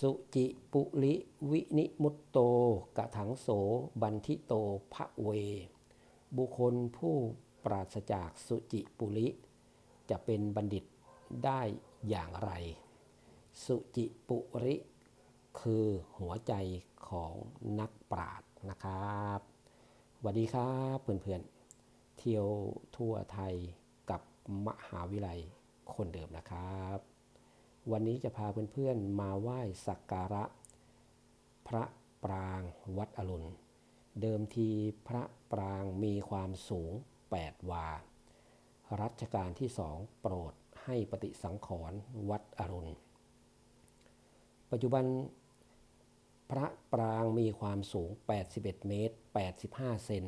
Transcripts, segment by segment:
สุจิปุริวินิมุตโตกะถังโส บันทิโตภะเว บุคคลผู้ปราศจากสุจิปุริจะเป็นบัณฑิตได้อย่างไร สุจิปุริคือหัวใจของนักปราชญ์นะครับสวัสดีครับเพื่อนๆ เที่ยวทั่วไทยกับมหาวิทยาลัยคนเดิมนะครับ วันนี้จะพาเพื่อนๆมาไหว้สักการะ พระปรางวัดอรุณ เดิมทีพระปรางมีความสูง 8 วา รัชกาลที่สองโปรดให้ปฏิสังขรณ์วัดอรุณ ปัจจุบันพระปรางมีความสูง 81 เมตร 85 เซน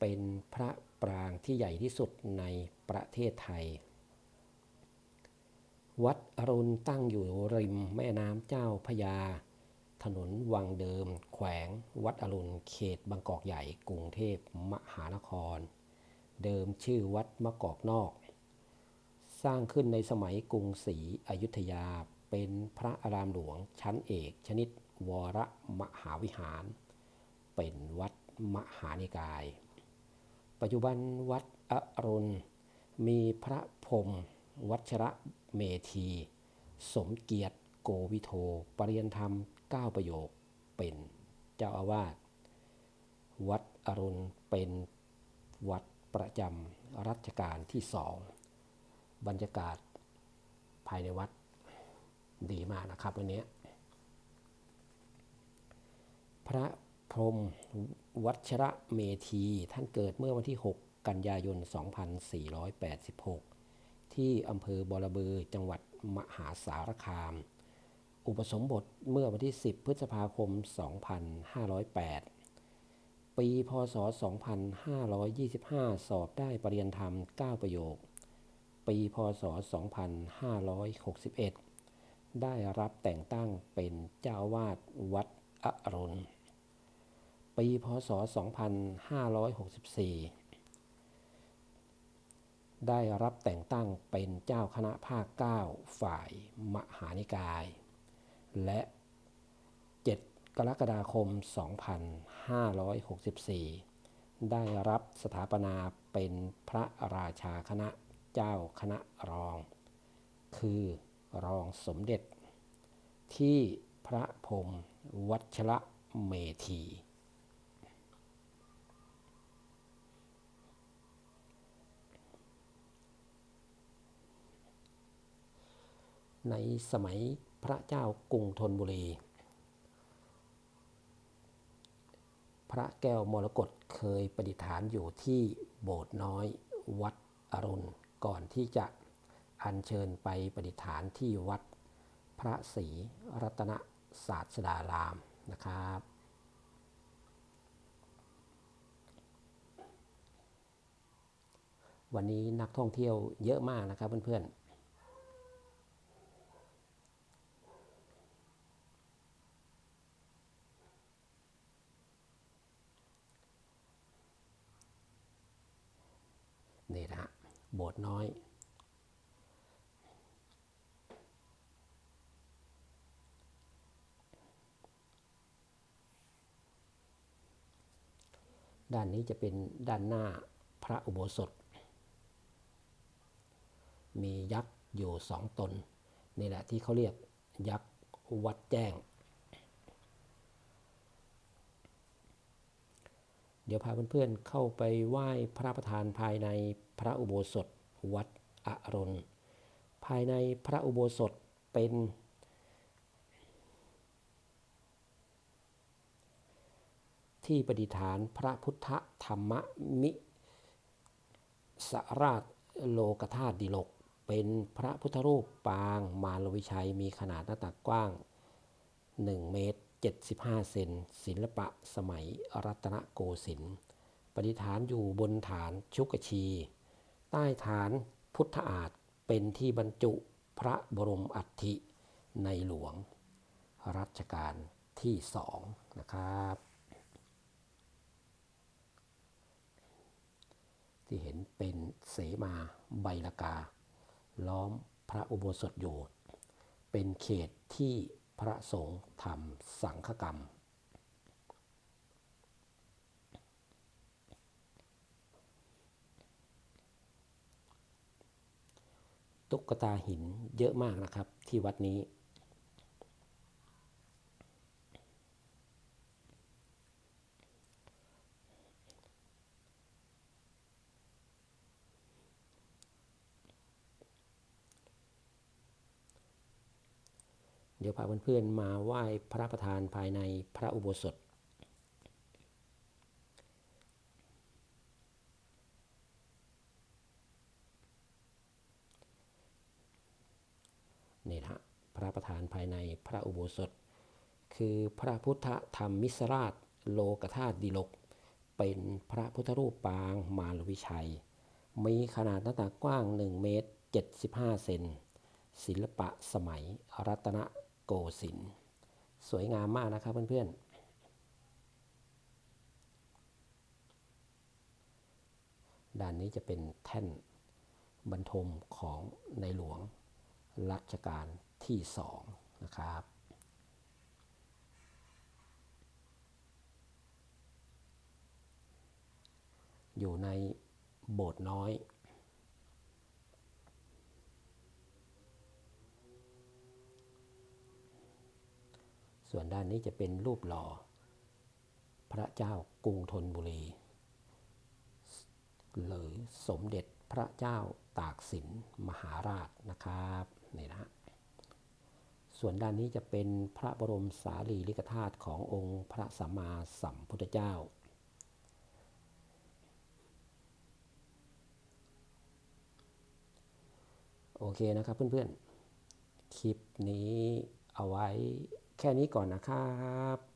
เป็นพระปรางที่ใหญ่ที่สุดในประเทศไทย วัดอรุณตั้งอยู่ริมแม่น้ำเจ้าพยา ถนนวังเดิม แขวง วัดอรุณเขตบางกอกใหญ่กรุงเทพมหานคร เดิมชื่อวัดมะกอกนอก สร้างขึ้นในสมัยกรุงศรีอยุธยาเป็นพระอารามหลวงชั้นเอกชนิดวรมหาวิหาร เป็นวัดมหานิกาย ปัจจุบันวัดอรุณมีพระพรม วัชระเมธี สมเกียรติโกวิโทปริยนธรรม 9 ประโยคเป็นเจ้าอาวาสวัดอรุณเป็นวัดประจำรัชกาลที่สองบรรยากาศภายในวัดดีมากนะครับวันนี้ พระพรมวัชระเมธีท่านเกิดเมื่อวันที่ 6 กันยายน 2486 ที่อำเภอบอระเบือจังหวัดมหาสารคาม อุปสมบทเมื่อวันที่ 10 พฤษภาคม 2508 ปีพศ 2525 สอบได้ปริญญาธรรม 9 ประโยค ปีพศ 2561 ได้รับแต่งตั้งเป็นเจ้าวาดวัดอรุณ ปีพศ 2564 ได้รับแต่งตั้งเป็นเจ้าคณะภาค 9 ฝ่ายมหานิกาย และ 7 กรกฎาคม 2564 ได้รับสถาปนาเป็นพระราชาคณะเจ้าคณะรอง คือรองสมเด็จ ที่พระพรมวัชระเมธี ในสมัยพระเจ้ากรุงธนบุรี พระแก้วมรกตเคยประดิษฐานอยู่ที่โบสถ์น้อยวัดอรุณ ก่อนที่จะอัญเชิญไปประดิษฐานที่วัดพระศรีรัตนศาสดารามนะครับวันนี้นักท่องเที่ยวเยอะมากนะครับเพื่อนๆ นี่นะฮะโบสถ์น้อย ด้านนี้จะเป็นด้านหน้าพระอุโบสถ มียักษ์อยู่สองตน นี่แหละที่เขาเรียกยักษ์วัดแจ้ง เดี๋ยวพาเพื่อนๆเข้าไปไหว้พระประธานภายในพระอุโบสถวัดอรุณภายในพระอุโบสถเป็น ที่ประดิษฐานพระพุทธธรรมมิสราชโลกธาตุดิลก เป็นพระพุทธรูปปางมารวิชัยมีขนาดหน้าตักกว้าง 1 เมตร 75 เซนศิลปะสมัยรัตนโกสินทร์ประดิษฐานอยู่บนฐานชุกชี ใต้ฐานพุทธอาฏเป็นที่บรรจุพระบรมอัฐิในหลวง รัชกาลที่สองนะครับ ที่เห็นเป็นเสมาใบลากา ล้อมพระอุโบสถอยู่ เป็นเขตที่ พระสงฆ์ทำสังฆกรรม ตุ๊กตาหินเยอะมากนะครับที่วัดนี้ ดี๋ยวพาเพื่อนๆมาไหว้พระประธานภายในพระอุโบสถนี่นะพระประธานภายในพระอุโบสถ คือพระพุทธธรรมมิสราชโลกธาตุดิลก เป็นพระพุทธรูปปางมารวิชัย มีขนาดหน้าตากว้าง 1 เมตร 75 เซนศิลปะสมัยรัตน โกสินทร์สวยงามมากนะครับเพื่อนๆ ด้านนี้จะเป็นแท่นบรรทมของในหลวงรัชกาลที่สองนะครับ อยู่ในโบสถ์น้อย ส่วนด้านนี้จะเป็นรูปหล่อ พระเจ้ากรุงธนบุรี หรือสมเด็จพระเจ้าตากสินมหาราชนะครับนี่นะส่วนด้านนี้จะเป็นพระบรมสารีริกธาตุขององค์พระสัมมาสัมพุทธเจ้า โอเคนะครับเพื่อนๆ คลิปนี้เอาไว้ แค่นี้ก่อนนะครับ